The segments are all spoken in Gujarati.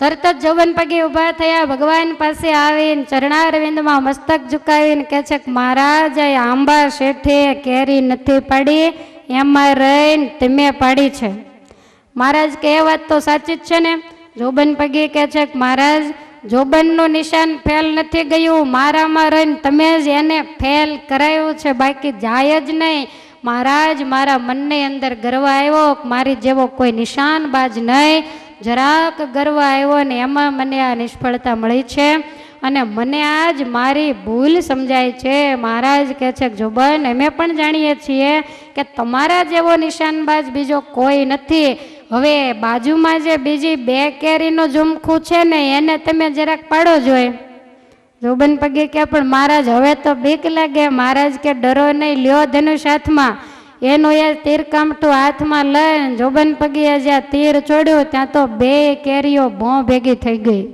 તરત જ જવન પગે ઊભા થયા. ભગવાન પાસે આવીને ચરણારવિંદમાં મસ્તક ઝુકાવીને કહે છે કે, મહારાજ આ આંબા શેઠે કેરી નથી પાડી. એમાં રહીને તમે પાડી છે. મહારાજ, કે એ વાત તો સાચી જ છે ને? જોબન પગે કહે છે કે, મહારાજ, જોબનનું નિશાન ફેલ નથી ગયું. મારામાં રહીને તમે જ એને ફેલ કરાયું છે. બાકી જાય જ નહીં. મહારાજ, મારા મનની અંદર ગર્વ આવ્યો મારી જેવો કોઈ નિશાનબાજ નહીં. જરાક ગર્વ આવ્યો ને એમાં મને આ નિષ્ફળતા મળી છે. અને મને આજ મારી ભૂલ સમજાય છે. મહારાજ કહે છે, જોબન, અમે પણ જાણીએ છીએ કે તમારા જેવો નિશાનબાજ બીજો કોઈ નથી. હવે બાજુમાં જે બીજી બે કેરીનું ઝુમખું છે ને, એને તમે જરાક પાડો જોઈ. જોબન પગે કે પણ મહારાજ, હવે તો બીક લાગે. મહારાજ કે ડરો નહીં, લ્યો ધનુષ હાથમાં એનું એ તીર કામઠું હાથમાં લઈને જોબન પગીએ જ્યાં તીર છોડ્યું ત્યાં તો બે કેરીઓ ભો ભેગી થઈ ગઈ.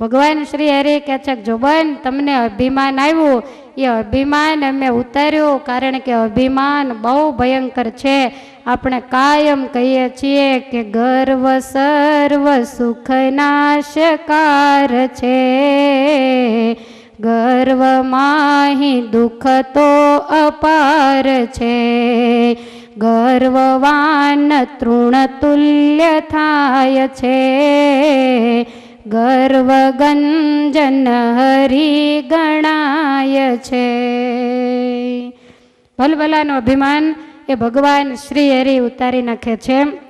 ભગવાન શ્રી હરિ કહે છે કે, જોબન, તમને અભિમાન આવ્યું? એ અભિમાન અમે ઉતાર્યું કારણ કે અભિમાન બહુ ભયંકર છે. આપણે કાયમ કહીએ છીએ કે ગર્વ સર્વ સુખ નાશકાર છે. ગર્વમાં દુઃખ તો અપાર છે. ગર્વવાન તૃણ તુલ્ય થાય છે. ગર્વગંજન હરી ગણાય છે. ભલભલાનું અભિમાન એ ભગવાન શ્રી હરિ ઉતારી નાખે છે.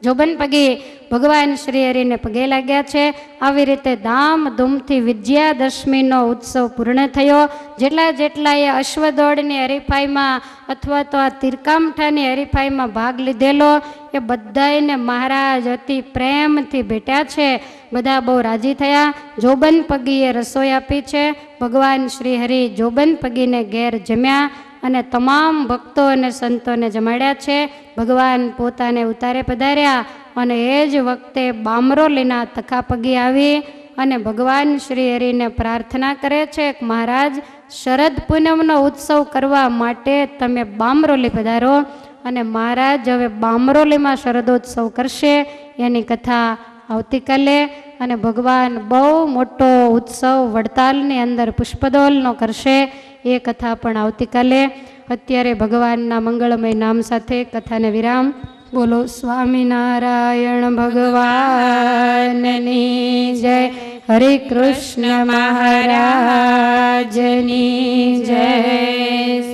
જોબન પગે ભગવાન શ્રી હરિને પગે લાગ્યા છે. આવી રીતે ધામધૂમથી વિજયાદશમીનો ઉત્સવ પૂર્ણ થયો. જેટલા જેટલા એ અશ્વદોડની હરીફાઈમાં અથવા તો આ તિરકામઠાની હરીફાઈમાં ભાગ લીધેલો, એ બધાને મહારાજ અતિ પ્રેમથી ભેટ્યા છે. બધા બહુ રાજી થયા. જોબન પગીએ રસોઈ આપી છે. ભગવાન શ્રી હરિ જોબન પગીને ઘેર જમ્યા. અને તમામ ભક્તો અને સંતોને જમાડ્યા છે. ભગવાન પોતાને ઉતારે પધાર્યા અને એ જ વખતે બામરોલીના તખા પગી આવી અને ભગવાન શ્રી હરિને પ્રાર્થના કરે છે કે મહારાજ, શરદ પૂનમનો ઉત્સવ કરવા માટે તમે બામરોલી પધારો અને મહારાજ હવે બામરોલીમાં શરદોત્સવ કરશે. એની કથા આવતીકાલે અને ભગવાન બહુ મોટો ઉત્સવ વડતાલની અંદર પુષ્પદોલનો કરશે. એ કથા પણ આવતીકાલે. અત્યારે ભગવાનના મંગળમય નામ સાથે કથાને વિરામ. બોલો, સ્વામિનારાયણ ભગવાનની જય. હરે કૃષ્ણ મહારાજની જય.